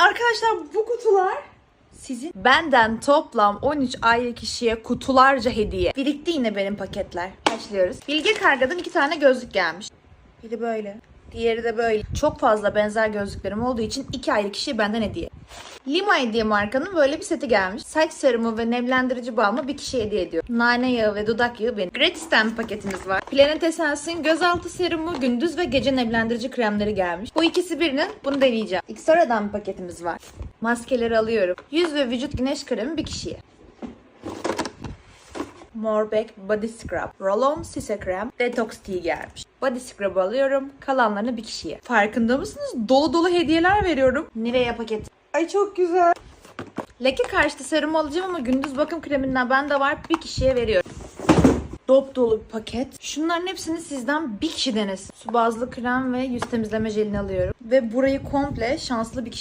Arkadaşlar bu kutular sizin. Benden toplam 13 ayrı kişiye kutularca hediye. Birikti yine benim paketler. Başlıyoruz. Bilge Karga'dan iki tane gözlük gelmiş. Biri böyle. Diğeri de böyle. Çok fazla benzer gözlüklerim olduğu için iki ayrı kişiye benden hediye. Limay diye markanın böyle bir seti gelmiş. Saç serumu ve nemlendirici balmı bir kişiye hediye ediyor. Nane yağı ve dudak yağı benim. Gratis'ten paketimiz var. Planet Essence'in gözaltı serumu, gündüz ve gece nemlendirici kremleri gelmiş. Bu ikisi birinin bunu deneyeceğim. Xora'dan bir paketimiz var. Maskeleri alıyorum. Yüz ve vücut güneş kremi bir kişiye. Morbeck Body Scrub, Roll-On Sise Krem, Detox Tea gelmiş. Body Scrub alıyorum. Kalanlarını bir kişiye. Farkında mısınız? Dolu dolu hediyeler veriyorum. Nivea paketi. Ay çok güzel. Leke karşıtı serum alacağım ama gündüz bakım kreminden bende var. Bir kişiye veriyorum. Dop dolu bir paket. Şunların hepsini sizden bir kişi denesin. Su bazlı krem ve yüz temizleme jelini alıyorum. Ve burayı komple şanslı bir kişi